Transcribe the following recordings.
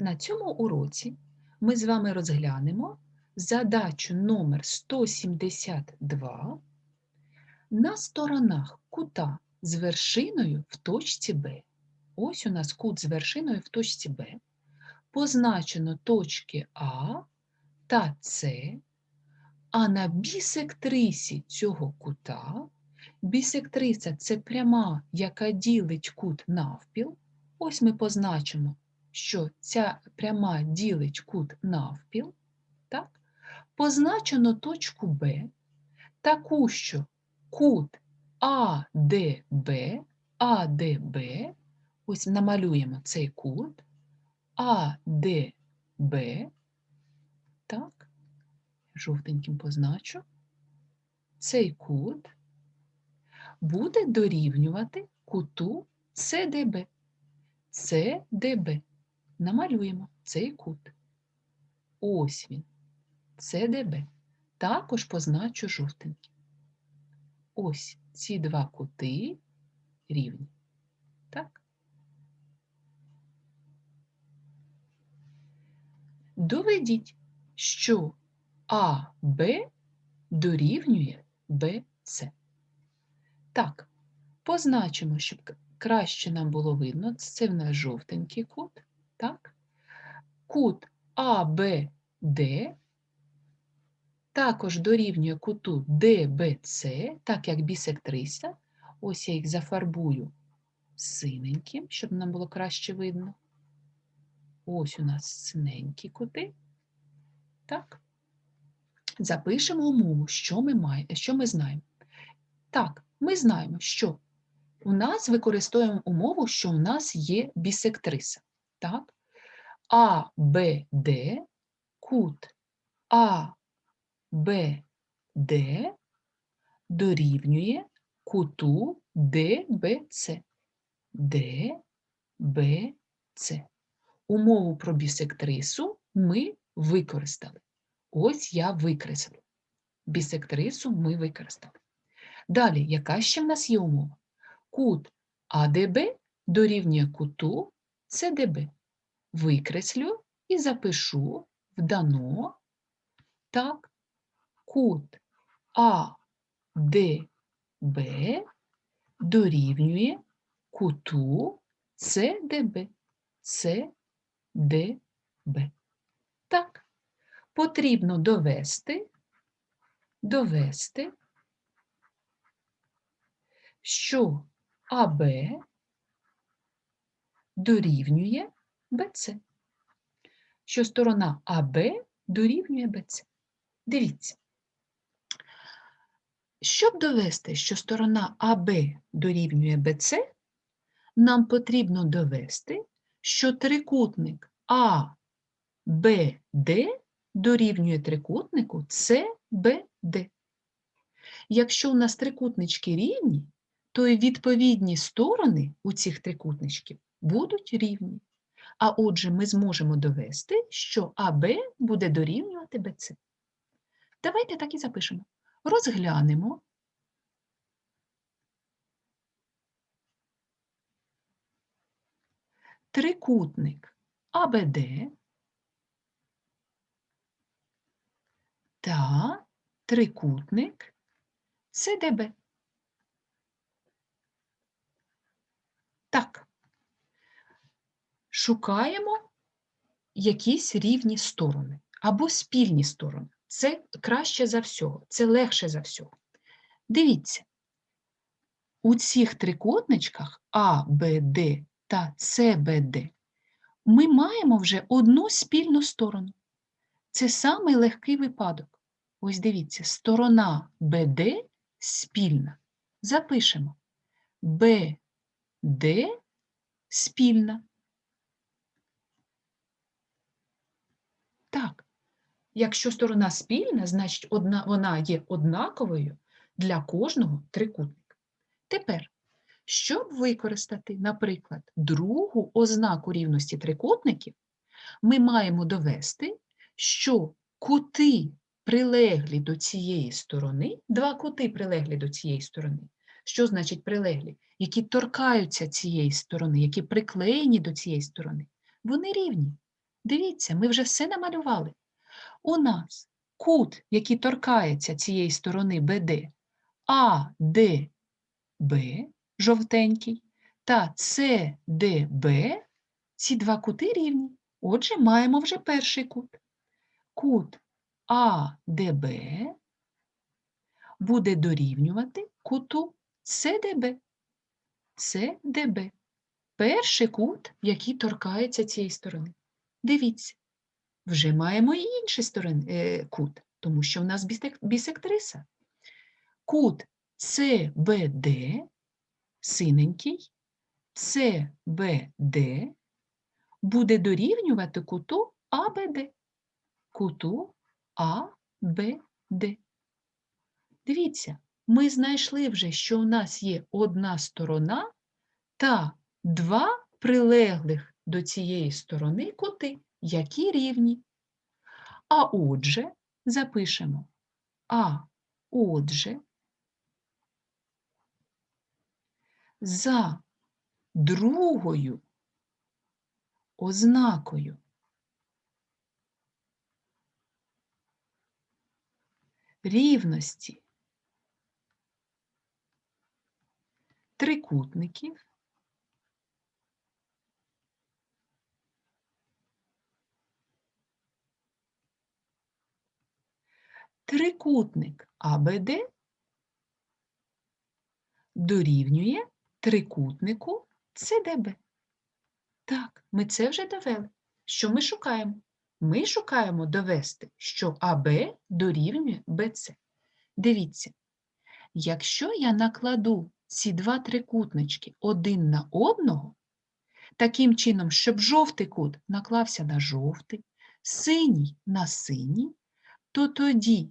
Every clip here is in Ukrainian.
На цьому уроці ми з вами розглянемо задачу номер 172 на сторонах кута з вершиною в точці Б. Ось у нас кут з вершиною в точці Б. Позначено точки А та С, а на бісектрисі цього кута бісектриса це пряма, яка ділить кут навпіл. Ось ми позначимо, що ця пряма ділить кут навпіл. Так? Позначено точку Б, таку, що кут АДБ, АДБ, ось намалюємо цей кут, АДБ, так, жовтеньким позначу, цей кут буде дорівнювати куту СДБ. СДБ. Намалюємо цей кут. Ось він. СДБ. Також позначу жовтеньким. Ось ці два кути рівні. Так? Доведіть, що АБ дорівнює БЦ. Так, позначимо, щоб краще нам було видно. Це в нас жовтенький кут. Так? Кут АБД також дорівнює куту ДБЦ, так як бісектриса. Ось я їх зафарбую синеньким, щоб нам було краще видно. Ось у нас синенькі кути. Так. Запишемо умову, що ми, має, що ми знаємо. Так, ми знаємо, що у нас використовуємо умову, що у нас є бісектриса. Так? А, Б, Д, кут А, Б, Д дорівнює куту ДБЦ. ДБЦ. Умову про бісектрису ми використали. Ось я викреслю. Бісектрису ми використали. Далі, яка ще в нас є умова? Кут АДБ дорівнює куту СДБ. Викреслю і запишу в дано так, кут АДБ дорівнює куту СДБ. СДБ. Так, потрібно довести, довести, що АБ дорівнює БЦ. Що сторона АБ дорівнює БЦ. Дивіться. Щоб довести, що сторона АБ дорівнює БЦ, нам потрібно довести, що трикутник АБД дорівнює трикутнику СБД. Якщо у нас трикутнички рівні, то і відповідні сторони у цих трикутничків будуть рівні. А отже, ми зможемо довести, що АБ буде дорівнювати БЦ. Давайте так і запишемо. Розглянемо. Трикутник АБД та трикутник СДБ. Так. Шукаємо якісь рівні сторони або спільні сторони. Це краще за всього, це легше за всього. Дивіться, у цих трикутничках А, Б, Д та С, Б, Д ми маємо вже одну спільну сторону. Це самий легкий випадок. Ось дивіться, сторона БД спільна. Запишемо БД спільна. Так, якщо сторона спільна, значить одна, вона є однаковою для кожного трикутника. Тепер, щоб використати, наприклад, другу ознаку рівності трикутників, ми маємо довести, що кути, прилеглі до цієї сторони, два кути прилеглі до цієї сторони. Що значить прилеглі? Які торкаються цієї сторони, які приклеєні до цієї сторони, вони рівні. Дивіться, ми вже все намалювали. У нас кут, який торкається цієї сторони БД, АДБ, жовтенький, та СДБ, ці два кути рівні. Отже, маємо вже перший кут. Кут АДБ буде дорівнювати куту СДБ. СДБ. Перший кут, який торкається цієї сторони. Дивіться, вже маємо і інший сторон, е, кут, тому що в нас бісек- бісектриса. Кут СБД, синенький, СБД буде дорівнювати куту АБД. Куту АБД. Дивіться, ми знайшли вже, що у нас є одна сторона та два прилеглих до цієї сторони кути, які рівні. А отже, запишемо А отже, за другою ознакою рівності трикутників трикутник АБД дорівнює трикутнику СДБ. Так, ми це вже довели. Що ми шукаємо? Ми шукаємо довести, що АБ дорівнює БЦ. Дивіться, якщо я накладу ці два трикутнички один на одного, таким чином, щоб жовтий кут наклався на жовтий, синій на синій, то тоді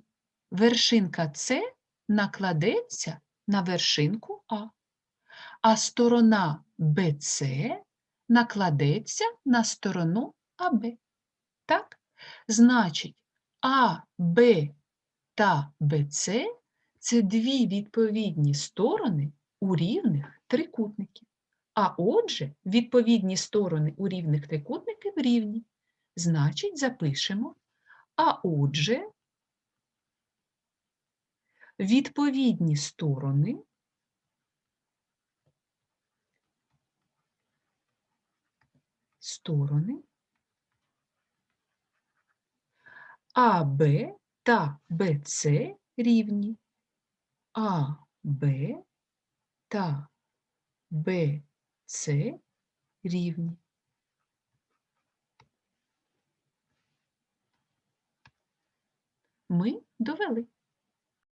вершинка С накладеться на вершинку А, а сторона БЦ накладеться на сторону АБ. Так? Значить, АБ та БЦ це дві відповідні сторони у рівних трикутників. А отже, відповідні сторони у рівних трикутників рівні. Значить, запишемо. А отже, відповідні сторони сторони АБ та БЦ рівні. АБ та БЦ рівні. Ми довели.